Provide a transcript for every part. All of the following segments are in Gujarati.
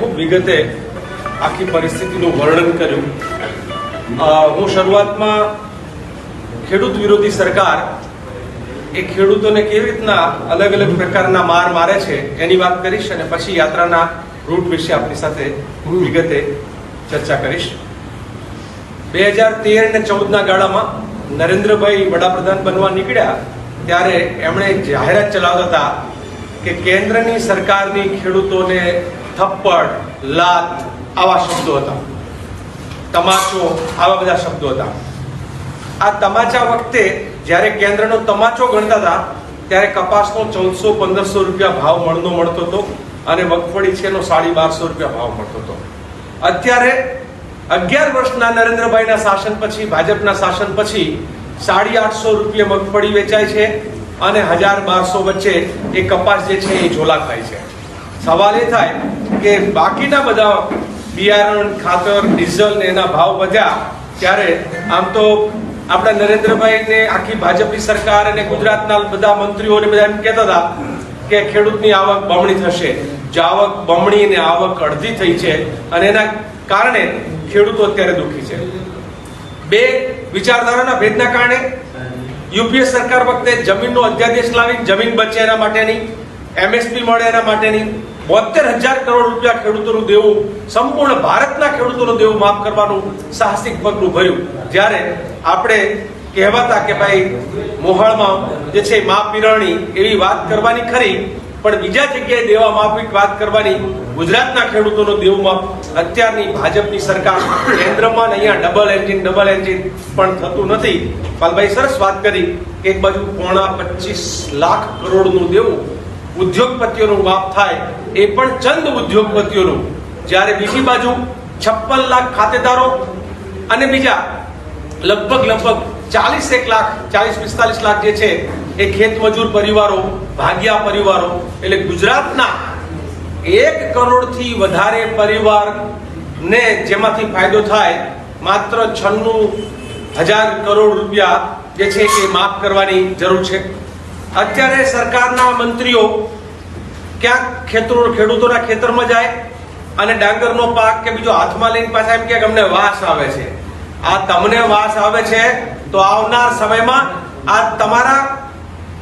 ખૂબ વિગતે આખી પરિસ્થિતિનું વર્ણન કર્યું. હું શરૂઆતમાં ખેડૂત વિરોધી સરકાર એ ખેડૂતોને કેવી રીતના અલગ અલગ પ્રકારના માર મારે છે એની વાત કરીશ અને પછી યાત્રાના રૂટ વિશે આપની સાથે વિગતે ચર્ચા કરીશ. બે હજાર તેર ને ચૌદના ગાળામાં નરેન્દ્રભાઈ વડાપ્રધાન બનવા નીકળ્યા ત્યારે એમણે જાહેરાત ચલાવતા હતા કે કેન્દ્રની સરકારની ખેડૂતોને થપ્પડ, લાત, આવા શબ્દો હતા. તમાચો, આવા બધા શબ્દો હતા. આ તમાચા વખતે જ્યારે કેન્દ્રનો તમાચો ગણતા હતા, ત્યારે કપાસનો ચૌદસો, પંદરસો રૂપિયા ભાવ મળનો મળતો હતો અને મગફળી છે એનો સાડી બારસો રૂપિયા ભાવ મળતો હતો. અત્યારે અગિયાર વર્ષના નરેન્દ્રભાઈના શાસન પછી, ભાજપના શાસન પછી, સાડી આઠસો રૂપિયા મગફળી વેચાય છે અને હજાર બારસો વચ્ચે એ કપાસ જે છે એ ઝોલા થાય છે. સવાલ એ થાય કે બાકીના બધા બિયારણ, ખાતર, ડીઝલ ને એના ભાવ વધ્યા ત્યારે આમ તો આપણા નરેન્દ્રભાઈને આખી ભાજપની સરકાર અને ગુજરાતના બધા મંત્રીઓને બધા એમ કહેતા હતા કે ખેડૂતની આવક બમણી થશે. જો આવક બમણી ને આવક અડધી થઈ છે અને એના કારણે ખેડૂતો અત્યારે દુઃખી છે. બે વિચારધારાના ભેદના કારણે યુપીએ સરકાર વખતે જમીનનો અધ્યાદેશ લાવી, જમીન બચે એના માટેની, એમએસપી મળે એના માટેની બોતેર હજાર કરોડ રૂપિયા ખેડૂતોનું દેવું, સંપૂર્ણ ભારતના ખેડૂતોનું દેવું માફ કરવાનું સાહસિક પગલું ભર્યું. જ્યારે આપણે કહેવાતા કે ભાઈ મોહાળમાં જે છે મા પીરણી એવી વાત કરવાની ખરી, પણ બીજા જગ્યાએ દેવા માફી વાત કરવાની ગુજરાતના ખેડૂતોનો દેવું માફ અત્યારની ભાજપની સરકાર કેન્દ્રમાં અહીંયા ડબલ એન્જિન ડબલ એન્જિન પણ થતું નથી. પાલભાઈ સરસ વાત કરી, એક બાજુ પોણા પચીસ લાખ કરોડનું દેવું ઉદ્યોગપતિઓનું માફ થાય એ પણ ચંદ ઉદ્યોગપતિઓનું. જ્યારે બીજી બાજુ છપ્પન લાખ ખાતેદારો અને બીજા લગભગ લગભગ ચાલીસ એક લાખ, ચાલીસ પિસ્તાલીસ લાખ જે છે એ ખેત મજૂર પરિવારો, ભાગ્યા પરિવારો, એટલે ગુજરાતના એક કરોડથી વધારે પરિવારને જેમાંથી ફાયદો થાય માત્ર છન્નું હજાર કરોડ રૂપિયા જે છે એ માફ કરવાની જરૂર છે. અત્યારે સરકારના મંત્રીઓ ક્યાંક ખેતરો ખેડૂતોના ખેતરમાં જાય અને ડાંગરનો પાક કે બીજો હાથમાં લઈને પાછા એમ કે અમને વાસ આવે છે. આ તમને વાસ આવે છે તો આવનાર સમયમાં આ તમારા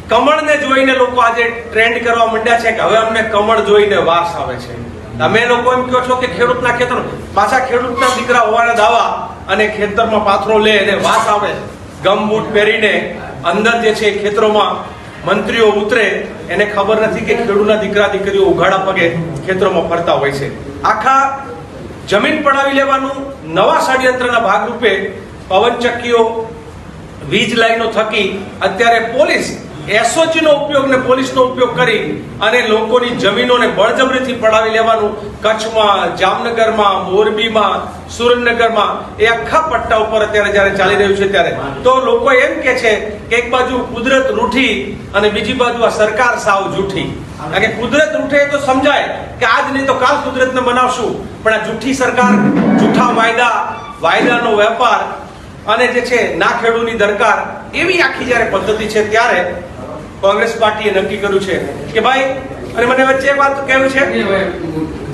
કમળને જોઈને લોકો આજે ટ્રેન્ડ કરવા માંડ્યા છે કે હવે અમને કમળ જોઈને વાસ આવે છે. તમે લોકો એમ કહો છો કે ખેડૂતના ખેતર પાછા ખેડૂતના દીકરા હોવાના દાવા અને ખેતરમાં પાથરો લે અને વાસ આવે. ગમ બૂટ પહેરીને અંદર જે છે ખેતરોમાં મંત્રીઓ ઉતરે, એને ખબર નથી કે ખેડૂતના દીકરા દીકરીઓ ઉઘાડા પગે ખેતરોમાં ફરતા હોય છે. આખા જમીન પડાવી લેવાનું નવા ષડયંત્રના ભાગરૂપે પવનચક્કીઓ, વીજ લાઈનો થકી અત્યારે પોલીસ એસઓજી નો ઉપયોગ ને પોલીસનો ઉપયોગ કરી અને લોકોની જમીનોને બળજબરીથી પડાવી લેવાનું કચ્છમાં, જામનગરમાં, મોરબીમાં, સુરેન્દ્રનગરમાં, એ આખા પટ્ટા ઉપર અત્યારે જ્યારે ચાલી રહ્યું છે ત્યારે. તો લોકો એમ કે છે કે એક બાજુ કુદરત રૂઠી અને બીજી બાજુ આ સરકાર સાવ જૂઠી. કારણ કે કુદરત રૂઠે તો સમજાય કે આજ નહીં તો કાલ કુદરતને બનાવશું પણ આ જૂઠી સરકાર, જૂઠા વાયદા, વાયદાનો વેપાર અને જે છે ના ખેડૂની દરકાર, એવી આખી જ્યારે પદ્ધતિ છે ત્યારે કોંગ્રેસ પાર્ટીએ નક્કી કર્યું છે કે ભાઈ અને મને વચ્ચે એક વાત કહેવું છે.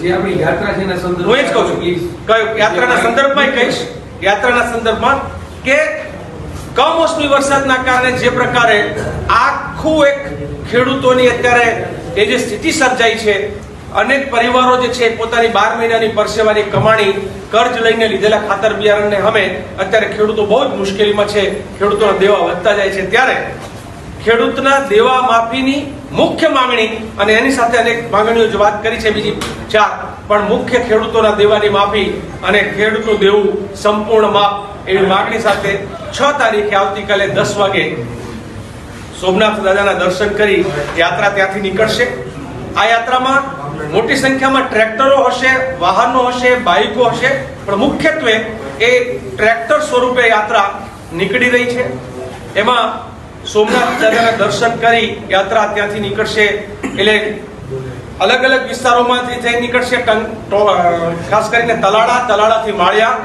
જે આપણી યાત્રા છે એના સંદર્ભમાં હું એ જ કહું છું. કયો? યાત્રાના સંદર્ભમાં કહીશ. યાત્રાના સંદર્ભમાં કે કમોસમી વરસાદના કારણે જે પ્રકારે આખું એક ખેડૂતોની અત્યારે એ જે સ્થિતિ સર્જાઈ છે અનેક પરિવારો જે છે પોતાની બાર મહિનાની પરસેવાની કમાણી કર્જ લઈને લીધેલા ખાતર બિયારણને અમે અત્યારે ખેડૂતો બહુ જ મુશ્કેલીમાં છે. ખેડૂતોના દેવા વધતા જાય છે. ત્યારે ખેડૂતના દેવા માફીની મુખ્ય માંગણી અને એની સાથે અનેક માંગણીઓ જે વાત કરી છે બીજી ચાર, પણ મુખ્ય ખેડૂતોના દેવાની માફી અને ખેડૂતનું દેવું સંપૂર્ણ માફ એવી માંગણી સાથે છ તારીખે આવતીકાલે દસ વાગે સોમનાથ દાદાના દર્શન કરી યાત્રા ત્યાંથી નીકળશે. આ યાત્રામાં મોટી સંખ્યામાં ટ્રેક્ટરો હશે, વાહનો હશે, બાઇકો હશે, પણ મુખ્યત્વે એ ટ્રેક્ટર સ્વરૂપે યાત્રા નીકળી રહી છે. એમાં સોમનાથ દાદાના દર્શન કરી યાત્રા ત્યાંથી નીકળશે. એટલે અલગ અલગ વિસ્તારોમાંથી થઈ નીકળશે ખાસ કરીને તલાળા, તલાળાથી માળિયા,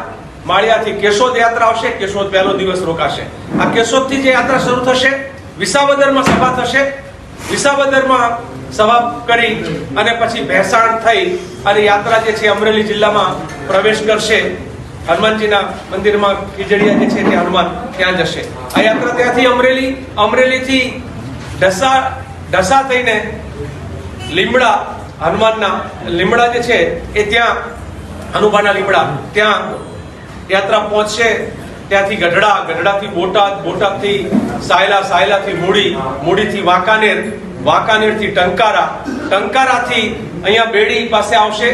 માળિયાથી કેશોદ યાત્રા આવશે, કેશોદ પહેલો દિવસ રોકાશે. આ કેશોદથી જે યાત્રા શરૂ થશે, વિસાવદરમાં સભા થશે. વિસાવદરમાં સભા કરી અને પછી ભેસાણ થઈ અને યાત્રા જે છે અમરેલી જિલ્લામાં પ્રવેશ કરશે. હનુમાનજીના મંદિરમાં ખીજડીયા જે છે તે હનુમાન ત્યાં જશે. આ યાત્રા ત્યાંથી અમરેલી, અમરેલીથી ઢસા ઢસા થઈને લીમડા, હનુમાનના લીમડા જે છે એ ત્યાં, હનુમાનના લીમડા ત્યાં યાત્રા પહોંચશે. ત્યાંથી ગઢડા, ગઢડાથી બોટાદ, બોટાદથી સાયલા, સાયલાથી મૂડી, મૂડીથી વાંકાનેર, વાંકાનેરથી ટંકારા, ટંકારાથી અહીંયા બેડી પાસે આવશે.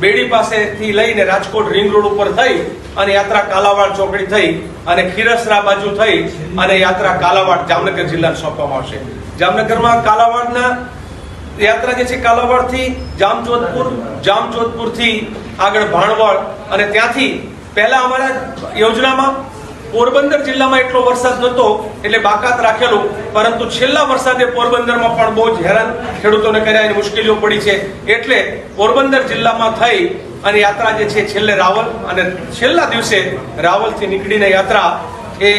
બેડી પાસેથી લઈને રાજકોટ રિંગ રોડ ઉપર થઈ અને યાત્રા કાલાવાડ ચોકડી થઈ અને ખીરસરા બાજુ થઈ અને યાત્રા કાલાવાડ જામનગર જિલ્લાને સોંપવામાં આવશે. જામનગરમાં કાલાવાડના યાત્રા જે છે કાલાવાડથી જામજોધપુર, જામજોધપુરથી આગળ ભાણવડ અને ત્યાંથી પહેલા અમારા યોજનામાં પોરબંદર જિલ્લામાં એટલો વરસાદ નહોતો એટલે બાકાત રાખેલું, પરંતુ છેલ્લા વરસાદે પોરબંદરમાં પણ બહુ જ હેરાન ખેડૂતોને કર્યા એની મુશ્કેલીઓ પડી છે. એટલે પોરબંદર જિલ્લામાં થઈ અને યાત્રા જે છે છેલ્લે રાવલ અને છેલ્લા દિવસે રાવલથી નીકળીને યાત્રા એ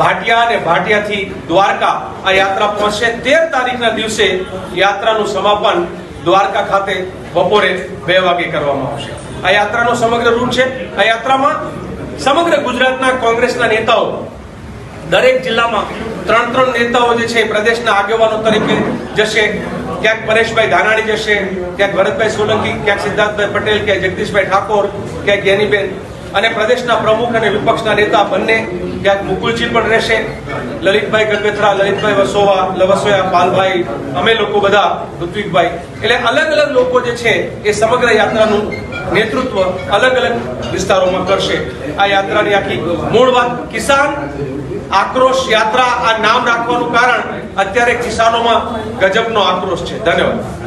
ભાટિયા અને ભાટિયાથી દ્વારકા આ યાત્રા પહોંચશે. તેર તારીખના દિવસે યાત્રાનું સમાપન દ્વારકા ખાતે બપોરે બે વાગે કરવામાં આવશે. આ યાત્રાનો સમગ્ર રૂટ છે. આ યાત્રામાં સમગ્ર ગુજરાતના કોંગ્રેસના નેતાઓ, દરેક જિલ્લામાં ત્રણ ત્રણ નેતાઓ જે છે પ્રદેશના આગેવાનો તરીકે જશે. ક્યાંક પરેશભાઈ ધાનાણી જશે, ક્યાંક ભરતભાઈ સોલંકી, ક્યાંક સિદ્ધાર્થભાઈ પટેલ, ક્યાંક જગદીશભાઈ ઠાકોર, ક્યાંક જ્ઞાનીબેન અને પ્રદેશના પ્રમુખ અને વિપક્ષના નેતા બંને ક્યાંક મુકુલજી પણ રહેશે. લલિતભાઈ ગગથરા, લલિતભાઈ વસોવા, લવસોયા, પાલભાઈ, અમે લોકો બધા, ઋત્વિકભાઈ. એટલે અલગ અલગ લોકો જે છે એ સમગ્ર યાત્રાનું નેતૃત્વ અલગ અલગ વિસ્તારોમાં કરશે. આ યાત્રાની આખી મૂળ વાત કિસાન આક્રોશ યાત્રા આ નામ રાખવાનું કારણ અત્યારે કિસાનોમાં ગજબનો આક્રોશ છે. ધન્યવાદ.